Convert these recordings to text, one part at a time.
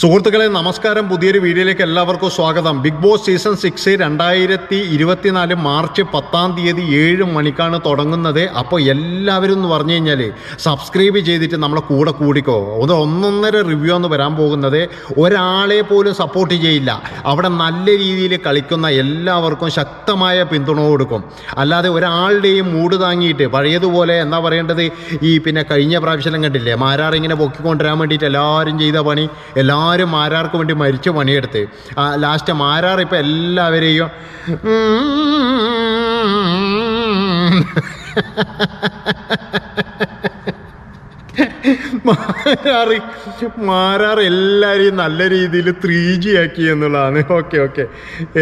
സുഹൃത്തുക്കളെ നമസ്കാരം. പുതിയൊരു വീഡിയോയിലേക്ക് എല്ലാവർക്കും സ്വാഗതം. ബിഗ് ബോസ് സീസൺ സിക്സ് രണ്ടായിരത്തി ഇരുപത്തിനാല് മാർച്ച് പത്താം തീയതി ഏഴ് മണിക്കാണ് തുടങ്ങുന്നത്. അപ്പോൾ എല്ലാവരും എന്ന് പറഞ്ഞു കഴിഞ്ഞാൽ സബ്സ്ക്രൈബ് ചെയ്തിട്ട് നമ്മളെ കൂടെ കൂടിക്കോ. അത് ഒന്നൊന്നര റിവ്യൂ എന്ന് വരാൻ പോകുന്നത്. ഒരാളെ പോലും സപ്പോർട്ട് ചെയ്യില്ല. അവിടെ നല്ല രീതിയിൽ കളിക്കുന്ന എല്ലാവർക്കും ശക്തമായ പിന്തുണ കൊടുക്കും. അല്ലാതെ ഒരാളുടെയും മൂട് താങ്ങിയിട്ട് പഴയതുപോലെ എന്താ പറയേണ്ടത്? ഈ പിന്നെ കഴിഞ്ഞ പ്രാവശ്യം കണ്ടില്ലേ? മാരാറിങ്ങനെ പൊക്കിക്കൊണ്ടുവരാൻ വേണ്ടിയിട്ട് എല്ലാവരും ചെയ്ത പണി എല്ലാവരും മാരാർക്ക് വേണ്ടി മരിച്ച പണിയെടുത്ത്. ലാസ്റ്റ് മാരാർ ഇപ്പം എല്ലാവരെയും മാരാറ് മാരാറ് എല്ലാവരെയും നല്ല രീതിയിൽ ത്രീ ജി ആക്കി എന്നുള്ളതാണ്. Okay okay.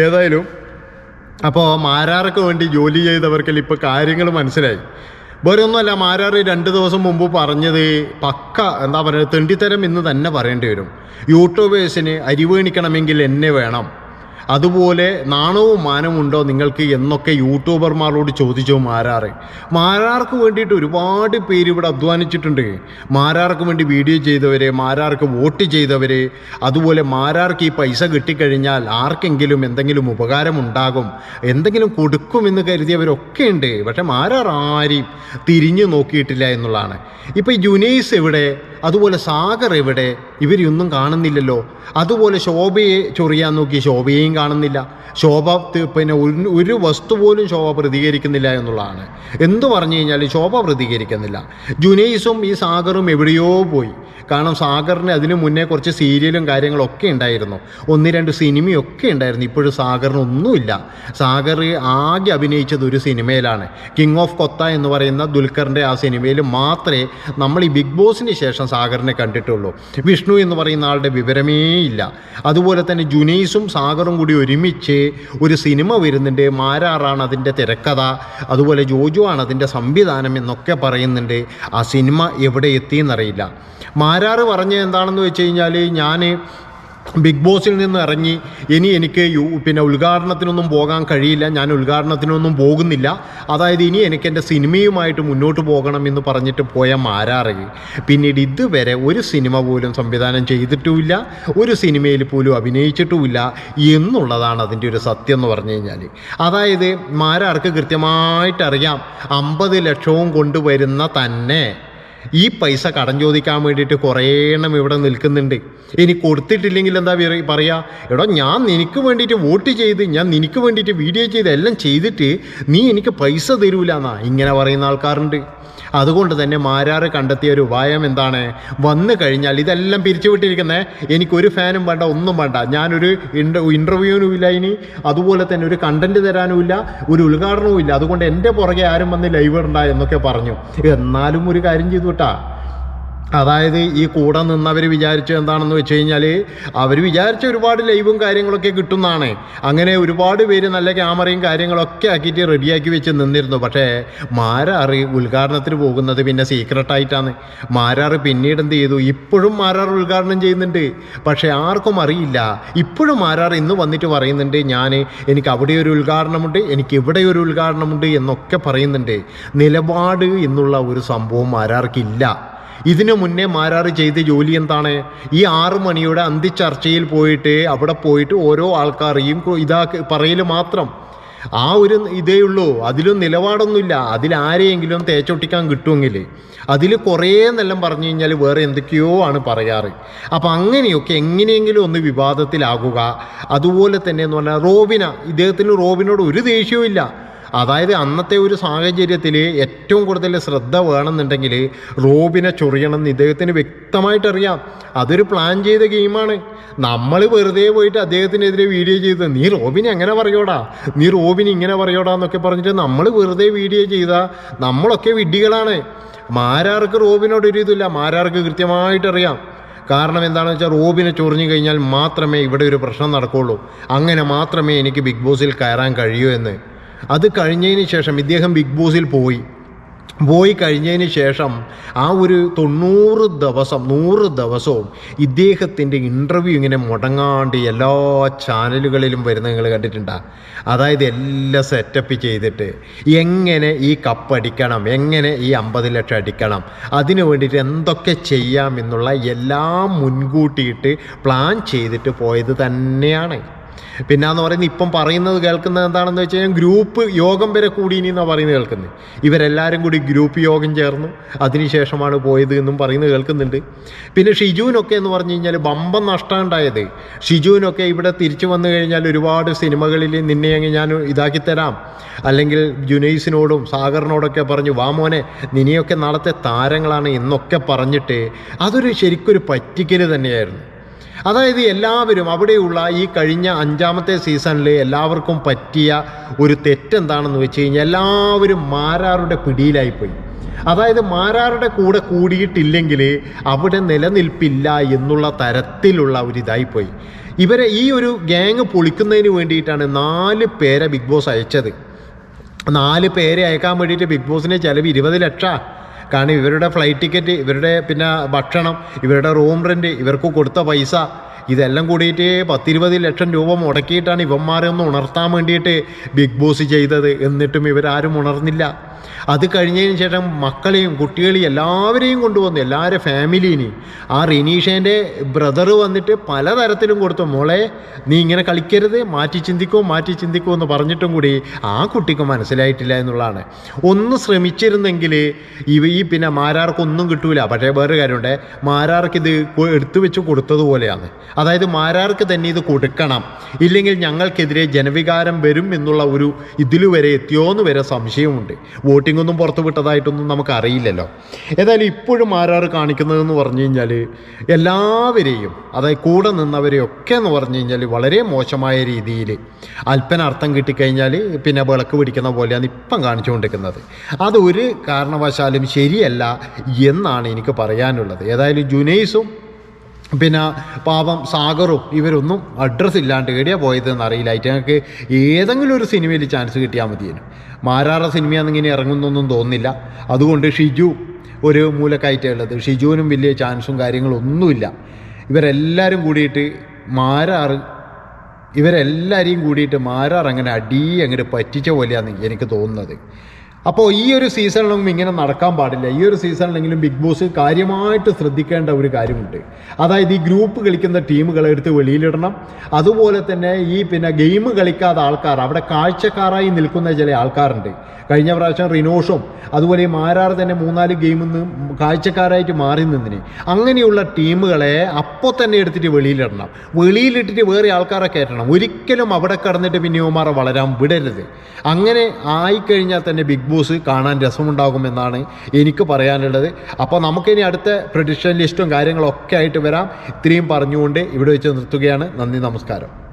ഏതായാലും അപ്പോൾ മാരാർക്ക് വേണ്ടി ജോലി ചെയ്തവർക്കെല്ലാം ഇപ്പോൾ കാര്യങ്ങൾ മനസ്സിലായി. വേറെ ഒന്നുമല്ല മാരാറ് രണ്ട് ദിവസം മുമ്പ് പറഞ്ഞത് പക്ക എന്താ പറയുക തെണ്ടിത്തരം എന്ന് തന്നെ പറയേണ്ടി വരും. യൂട്യൂബേഴ്സിന് അരിവേണിക്കണമെങ്കിൽ എന്നെ വേണം. അതുപോലെ നാണവും മാനമുണ്ടോ നിങ്ങൾക്ക് എന്നൊക്കെ യൂട്യൂബർമാരോട് ചോദിച്ചു മാരാറ്? മാരാർക്ക് വേണ്ടിയിട്ട് ഒരുപാട് പേര് ഇവിടെ അധ്വാനിച്ചിട്ടുണ്ട്. മാരാർക്ക് വേണ്ടി വീഡിയോ ചെയ്തവരെ മാരാർക്ക് വോട്ട് ചെയ്തവരെ അതുപോലെ മാരാർക്ക് ഈ പൈസ കിട്ടിക്കഴിഞ്ഞാൽ ആർക്കെങ്കിലും എന്തെങ്കിലും ഉപകാരം ഉണ്ടാകും എന്തെങ്കിലും കൊടുക്കുമെന്ന് കരുതിയവരൊക്കെ ഉണ്ട്. പക്ഷെ മാരാർ ആരെയും തിരിഞ്ഞു നോക്കിയിട്ടില്ല എന്നുള്ളതാണ്. ഇപ്പോൾ ഈ ജുനൈസ് എവിടെ? അതുപോലെ സാഗർ എവിടെ? ഇവരൊന്നും കാണുന്നില്ലല്ലോ. അതുപോലെ ശോഭയെ ചൊറിയാൻ നോക്കി. ശോഭയെയും കാണുന്നില്ല. ശോഭ പിന്നെ ഒരു വസ്തു പോലും ശോഭ പ്രതികരിക്കുന്നില്ല എന്നുള്ളതാണ്. എന്തു പറഞ്ഞു കഴിഞ്ഞാൽ ശോഭ പ്രതികരിക്കുന്നില്ല. ജുനൈസും ഈ സാഗറും എവിടെയോ പോയി. കാരണം സാഗറിന് അതിനു മുന്നേ കുറച്ച് സീരിയലും കാര്യങ്ങളൊക്കെ ഉണ്ടായിരുന്നു. ഒന്ന് രണ്ട് സിനിമയൊക്കെ ഉണ്ടായിരുന്നു. ഇപ്പോഴും സാഗറിന് ഒന്നുമില്ല സാഗർ ആകെ അഭിനയിച്ചത് ഒരു സിനിമയിലാണ്. കിങ് ഓഫ് കൊത്ത എന്ന് പറയുന്ന ദുൽഖറിന്റെ ആ സിനിമയിൽ മാത്രമേ നമ്മൾ ഈ ബിഗ് ബോസിന് ശേഷം സാഗറിനെ കണ്ടിട്ടുള്ളൂ. വിഷ്ണു എന്ന് പറയുന്ന ആളുടെ വിവരമേ ഇല്ല. അതുപോലെ തന്നെ ജുനൈസും സാഗറും കൂടി ഒരുമിച്ച് ഒരു സിനിമ വരുന്നുണ്ട്. മാരാറാണ് അതിന്റെ തിരക്കഥ. അതുപോലെ ജോജു ആണ് അതിന്റെ സംവിധാനം എന്നൊക്കെ പറയുന്നുണ്ട്. ആ സിനിമ എവിടെ എത്തിയെന്നറിയില്ല. മാരാറ് പറഞ്ഞത് എന്താണെന്ന് വെച്ച് കഴിഞ്ഞാൽ ഞാൻ ബിഗ് ബോസിൽ നിന്ന് ഇറങ്ങി ഇനി എനിക്ക് യു പിന്നെ ഉദ്ഘാടനത്തിനൊന്നും പോകാൻ കഴിയില്ല ഞാൻ ഉദ്ഘാടനത്തിനൊന്നും പോകുന്നില്ല. അതായത് ഇനി എനിക്ക് എന്റെ സിനിമയുമായിട്ട് മുന്നോട്ട് പോകണം എന്ന് പറഞ്ഞിട്ട് പോയ മാരാറ്. പിന്നീട് ഇതുവരെ ഒരു സിനിമ പോലും സംവിധാനം ചെയ്തിട്ടുമില്ല ഒരു സിനിമയിൽ പോലും അഭിനയിച്ചിട്ടുമില്ല എന്നുള്ളതാണ് അതിന്റെ ഒരു സത്യം എന്ന് പറഞ്ഞു കഴിഞ്ഞാൽ അതായത് മാരാർക്ക് കൃത്യമായിട്ടറിയാം അമ്പത് ലക്ഷവും കൊണ്ടുവരുന്ന തന്നെ ഈ പൈസ കടം ചോദിക്കാൻ വേണ്ടിയിട്ട് കുറേ എണ്ണം ഇവിടെ നിൽക്കുന്നുണ്ട്. ഇനി കൊടുത്തിട്ടില്ലെങ്കിൽ എന്താ പറയുക പറയാ? എടോ ഞാൻ നിനക്ക് വേണ്ടിയിട്ട് വോട്ട് ചെയ്ത് ഞാൻ നിനക്ക് വേണ്ടിയിട്ട് വീഡിയോ ചെയ്ത് എല്ലാം ചെയ്തിട്ട് നീ എനിക്ക് പൈസ തരൂലെന്നാ ഇങ്ങനെ പറയുന്ന ആൾക്കാരുണ്ട്. അതുകൊണ്ട് തന്നെ മാരാറ് കണ്ടെത്തിയ ഒരു ഉപായം എന്താണ്? വന്നു കഴിഞ്ഞാൽ ഇതെല്ലാം പിരിച്ചുവിട്ടിരിക്കുന്നേ. എനിക്കൊരു ഫാനും വേണ്ട ഒന്നും വേണ്ട. ഞാനൊരു ഇന്റർ ഇന്റർവ്യൂവിനും ഇല്ല ഇനി. അതുപോലെ തന്നെ ഒരു കണ്ടന്റ് തരാനും ഇല്ല ഒരു ഉദ്ഘാടനവും ഇല്ല. അതുകൊണ്ട് എന്റെ പുറകെ ആരും വന്ന് ലൈവ് ഇടണ്ട എന്നൊക്കെ പറഞ്ഞു. എന്നാലും ഒരു കാര്യം ചെയ്തു കേട്ടാ. അതായത് ഈ കൂടെ നിന്നവർ വിചാരിച്ചു എന്താണെന്ന് വെച്ച് കഴിഞ്ഞാൽ അവർ വിചാരിച്ച ഒരുപാട് ലൈവും കാര്യങ്ങളൊക്കെ കിട്ടുന്നതാണ്. അങ്ങനെ ഒരുപാട് പേര് നല്ല ക്യാമറയും കാര്യങ്ങളൊക്കെ ആക്കിയിട്ട് റെഡിയാക്കി വെച്ച് നിന്നിരുന്നു. പക്ഷേ മാരാറ് ഉദ്ഘാടനത്തിന് പോകുന്നത് പിന്നെ സീക്രട്ടായിട്ടാണ് മാരാറ് പിന്നീട് എന്ത് ചെയ്തു? ഇപ്പോഴും മാരാർ ഉദ്ഘാടനം ചെയ്യുന്നുണ്ട്. പക്ഷേ ആർക്കും അറിയില്ല. ഇപ്പോഴും മാരാർ ഇന്ന് വന്നിട്ട് പറയുന്നുണ്ട് ഞാൻ എനിക്ക് അവിടെ ഒരു ഉദ്ഘാടനമുണ്ട് എനിക്ക് ഇവിടെ ഒരു ഉദ്ഘാടനമുണ്ട് എന്നൊക്കെ പറയുന്നുണ്ട്. നിലപാട് എന്നുള്ള ഒരു സംഭവം മാരാർക്കില്ല. ഇതിനു മുന്നേ മാരാറ് ചെയ്ത ജോലി എന്താണ്? ഈ ആറ് മണിയുടെ അന്തിച്ചർച്ചയിൽ പോയിട്ട് അവിടെ പോയിട്ട് ഓരോ ആൾക്കാരെയും കൊ- ഇതാ പറയൽ മാത്രം. ആ ഒരു ഇതേ ഉള്ളൂ. അതിലും നിലപാടൊന്നുമില്ല. അതിലാരെയെങ്കിലും തേച്ചൊട്ടിക്കാൻ കിട്ടുമെങ്കിൽ. അതിൽ കുറേ എന്നെല്ലാം പറഞ്ഞു കഴിഞ്ഞാൽ വേറെ എന്തൊക്കെയോ ആണ് പറയാറ്. അപ്പം അങ്ങനെയൊക്കെ എങ്ങനെയെങ്കിലും ഒന്ന് വിവാദത്തിലാകുക. അതുപോലെ തന്നെ എന്ന് പറഞ്ഞാൽ റോബിന ഇദ്ദേഹത്തിന് റോബിനോട് ഒരു ദേഷ്യവും ഇല്ല അതായത് അന്നത്തെ ഒരു സാഹചര്യത്തിൽ ഏറ്റവും കൂടുതൽ ശ്രദ്ധ വേണമെന്നുണ്ടെങ്കിൽ റോബിനെ ചൊറിയണം എന്ന് ഇദ്ദേഹത്തിന് വ്യക്തമായിട്ടറിയാം. അതൊരു പ്ലാൻ ചെയ്ത ഗെയിമാണ് നമ്മൾ വെറുതെ പോയിട്ട് അദ്ദേഹത്തിനെതിരെ വീഡിയോ ചെയ്ത് നീ റോബിനെ അങ്ങനെ പറയോടാ? നീ റോബിന് ഇങ്ങനെ പറയോടാ? എന്നൊക്കെ പറഞ്ഞിട്ട് നമ്മൾ വെറുതെ വീഡിയോ ചെയ്താൽ നമ്മളൊക്കെ വിഡ്ഢികളാണ്. മാരാർക്ക് റോബിനോട് ഒരു ഇതില്ല മാരാർക്ക് കൃത്യമായിട്ടറിയാം. കാരണം എന്താണെന്ന് വെച്ചാൽ റോബിനെ ചൊറിഞ്ഞു കഴിഞ്ഞാൽ മാത്രമേ ഇവിടെ ഒരു പ്രശ്നം നടക്കുകയുള്ളൂ അങ്ങനെ മാത്രമേ എനിക്ക് ബിഗ് ബോസിൽ കയറാൻ കഴിയൂ എന്ന്. അത് കഴിഞ്ഞതിന് ശേഷം ഇദ്ദേഹം ബിഗ് ബോസിൽ പോയി. പോയി കഴിഞ്ഞതിന് ശേഷം ആ ഒരു തൊണ്ണൂറ് ദിവസം നൂറ് ദിവസവും ഇദ്ദേഹത്തിന്റെ ഇന്റർവ്യൂ ഇങ്ങനെ മുടങ്ങാണ്ട് എല്ലാ ചാനലുകളിലും വരുന്ന നിങ്ങൾ കണ്ടിട്ടുണ്ടോ? അതായത് എല്ലാം സെറ്റപ്പ് ചെയ്തിട്ട് എങ്ങനെ ഈ കപ്പ് അടിക്കണം എങ്ങനെ ഈ അമ്പത് ലക്ഷം അടിക്കണം അതിനു വേണ്ടിയിട്ട് എന്തൊക്കെ ചെയ്യാമെന്നുള്ള എല്ലാം മുൻകൂട്ടിയിട്ട് പ്ലാൻ ചെയ്തിട്ട് പോയത് തന്നെയാണ്. പിന്നെ എന്ന് പറയുന്നത് ഇപ്പം പറയുന്നത് കേൾക്കുന്നത് എന്താണെന്ന് വെച്ച് കഴിഞ്ഞാൽ ഗ്രൂപ്പ് യോഗം വരെ കൂടി ഇനി എന്നാണ് പറയുന്നത് കേൾക്കുന്നത്. ഇവരെല്ലാവരും കൂടി ഗ്രൂപ്പ് യോഗം ചേർന്നു. അതിനുശേഷമാണ് പോയത് എന്നും പറയുന്നത് കേൾക്കുന്നുണ്ട്. പിന്നെ ഷിജുവിനൊക്കെ എന്ന് പറഞ്ഞു കഴിഞ്ഞാൽ ബമ്പം നഷ്ടം ഉണ്ടായത് ഷിജുവിനൊക്കെ ഇവിടെ തിരിച്ചു വന്നു കഴിഞ്ഞാൽ ഒരുപാട് സിനിമകളിൽ നിന്നെ അങ്ങ് ഞാൻ ഇതാക്കി തരാം. അല്ലെങ്കിൽ ജുനൈസിനോടും സാഗറിനോടൊക്കെ പറഞ്ഞു വാ മോനെ നിനെയൊക്കെ നാളത്തെ താരങ്ങളാണ് എന്നൊക്കെ പറഞ്ഞിട്ട് അതൊരു ശരിക്കൊരു പറ്റിക്കൽ തന്നെയായിരുന്നു. അതായത് എല്ലാവരും അവിടെയുള്ള ഈ കഴിഞ്ഞ അഞ്ചാമത്തെ സീസണിൽ എല്ലാവർക്കും പറ്റിയ ഒരു തെറ്റെന്താണെന്ന് വെച്ച് കഴിഞ്ഞാൽ എല്ലാവരും മാരാറുടെ പിടിയിലായിപ്പോയി. അതായത് മാരാറുടെ കൂടെ കൂടിയിട്ടില്ലെങ്കിൽ അവിടെ നിലനിൽപ്പില്ല എന്നുള്ള തരത്തിലുള്ള ഒരു ഇതായിപ്പോയി ഇവരെ ഈ ഒരു ഗ്യാങ് പൊളിക്കുന്നതിന് വേണ്ടിയിട്ടാണ് നാല് പേരെ ബിഗ് ബോസ് അയച്ചത്. നാല് പേരെ അയക്കാൻ വേണ്ടിയിട്ട് ബിഗ് ബോസിന് ചിലവ് ഇരുപത് ലക്ഷമാണ് കാരണം ഇവരുടെ ഫ്ലൈറ്റ് ടിക്കറ്റ് ഇവരുടെ പിന്നെ ഭക്ഷണം ഇവരുടെ റൂം റെന്റ് ഇവർക്ക് കൊടുത്ത പൈസ ഇതെല്ലാം കൂടിയിട്ട് പത്തിരുപത് ലക്ഷം രൂപ മുടക്കിയിട്ടാണ് ഇവന്മാരെ ഒന്ന് ഉണർത്താൻ വേണ്ടിയിട്ട് ബിഗ് ബോസ് ചെയ്തത്. എന്നിട്ടും ഇവരാരും ഉണർന്നില്ല. അത് കഴിഞ്ഞതിന് ശേഷം മക്കളെയും കുട്ടികളെയും എല്ലാവരെയും കൊണ്ടുവന്നു എല്ലാവരും ഫാമിലീനെയും ആ റിനീഷേന്റെ ബ്രദർ വന്നിട്ട് പലതരത്തിലും കൊടുത്തു മോളെ നീ ഇങ്ങനെ കളിക്കരുത് മാറ്റി ചിന്തിക്കോ മാറ്റി ചിന്തിക്കോ എന്ന് പറഞ്ഞിട്ടും കൂടി ആ കുട്ടിക്ക് മനസ്സിലായിട്ടില്ല എന്നുള്ളതാണ്. ഒന്ന് ശ്രമിച്ചിരുന്നെങ്കിൽ ഇവ ഈ പിന്നെ മാരാർക്കൊന്നും കിട്ടൂല. പക്ഷേ വേറെ കാര്യമുണ്ട്. മാരാർക്ക് ഇത് എടുത്തു വെച്ച് കൊടുത്തതുപോലെയാണ് അതായത് മാരാർക്ക് തന്നെ ഇത് കൊടുക്കണം. ഇല്ലെങ്കിൽ ഞങ്ങൾക്കെതിരെ ജനവികാരം വരും എന്നുള്ള ഒരു ഇതിൽ വരെ എത്തിയോ എന്ന് വരെ സംശയമുണ്ട്. വോട്ടിംഗ് ഒന്നും പുറത്തു വിട്ടതായിട്ടൊന്നും നമുക്ക് അറിയില്ലല്ലോ ഏതായാലും ഇപ്പോഴും ആരാറ് കാണിക്കുന്നതെന്ന് പറഞ്ഞു കഴിഞ്ഞാൽ എല്ലാവരെയും അതായത് കൂടെ നിന്നവരെയൊക്കെ എന്ന് പറഞ്ഞു കഴിഞ്ഞാൽ വളരെ മോശമായ രീതിയിൽ അല്പന അർത്ഥം കിട്ടിക്കഴിഞ്ഞാൽ പിന്നെ വിളക്ക് പിടിക്കുന്ന പോലെയാണ് ഇപ്പം കാണിച്ചുകൊണ്ടിരിക്കുന്നത്. അത് ഒരു കാരണവശാലും ശരിയല്ല എന്നാണ് എനിക്ക് പറയാനുള്ളത്. ഏതായാലും ജുനൈസും പിന്നെ പാപം സാഗറും ഇവരൊന്നും അഡ്രസ്സ് ഇല്ലാണ്ട് എവിടെയാണ് പോയതെന്ന് അറിയില്ല. ഞങ്ങൾക്ക് ഏതെങ്കിലും ഒരു സിനിമയിൽ ചാൻസ് കിട്ടിയാൽ മതിയേനു. മാരാറ സിനിമയാണെന്നിങ്ങനെ ഇറങ്ങുന്നൊന്നും തോന്നുന്നില്ല. അതുകൊണ്ട് ഷിജു ഒരു മൂലക്കായിട്ടുള്ളത് ഷിജുവിനും വലിയ ചാൻസും കാര്യങ്ങളൊന്നുമില്ല. ഇവരെല്ലാവരും കൂടിയിട്ട് മാരാറ് ഇവരെല്ലാവരെയും കൂടിയിട്ട് മാരാർ അങ്ങനെ അടി പറ്റിച്ച പോലെയാണ് എനിക്ക് തോന്നുന്നത്. അപ്പോൾ ഈ ഒരു സീസണിലും ഇങ്ങനെ നടക്കാൻ പാടില്ല. ഈ ഒരു സീസണിലെങ്കിലും ബിഗ് ബോസ് കാര്യമായിട്ട് ശ്രദ്ധിക്കേണ്ട ഒരു കാര്യമുണ്ട്. അതായത് ഈ ഗ്രൂപ്പ് കളിക്കുന്ന ടീമുകളെ എടുത്ത് വെളിയിലിടണം. അതുപോലെ തന്നെ ഈ പിന്നെ ഗെയിം കളിക്കാത്ത ആൾക്കാർ അവിടെ കാഴ്ചക്കാരായി നിൽക്കുന്ന ചില ആൾക്കാരുണ്ട്. കഴിഞ്ഞ പ്രാവശ്യം റിനോഷും അതുപോലെ ഈ മാരാർ തന്നെ മൂന്നാൽ ഗെയിമിൽ നിന്ന് കാഴ്ചക്കാരായിട്ട് മാറി നിന്നിന്. അങ്ങനെയുള്ള ടീമുകളെ അപ്പോൾ തന്നെ എടുത്തിട്ട് വെളിയിലിടണം. വെളിയിലിട്ടിട്ട് വേറെ ആൾക്കാരെ കയറ്റണം. ഒരിക്കലും അവിടെ കടന്നിട്ട് പിന്നെ വളരാൻ വിടരുത്. അങ്ങനെ ആയിക്കഴിഞ്ഞാൽ തന്നെ ബിഗ് ബോസ് കാണാൻ രസമുണ്ടാകുമെന്നാണ് എനിക്ക് പറയാനുള്ളത്. അപ്പോൾ നമുക്കിനി അടുത്ത പ്രഡിക്ഷൻ ലിസ്റ്റും കാര്യങ്ങളൊക്കെ ആയിട്ട് വരാം. ഇത്രയും പറഞ്ഞുകൊണ്ട് ഇവിടെ വെച്ച് നിർത്തുകയാണ്. നന്ദി നമസ്കാരം.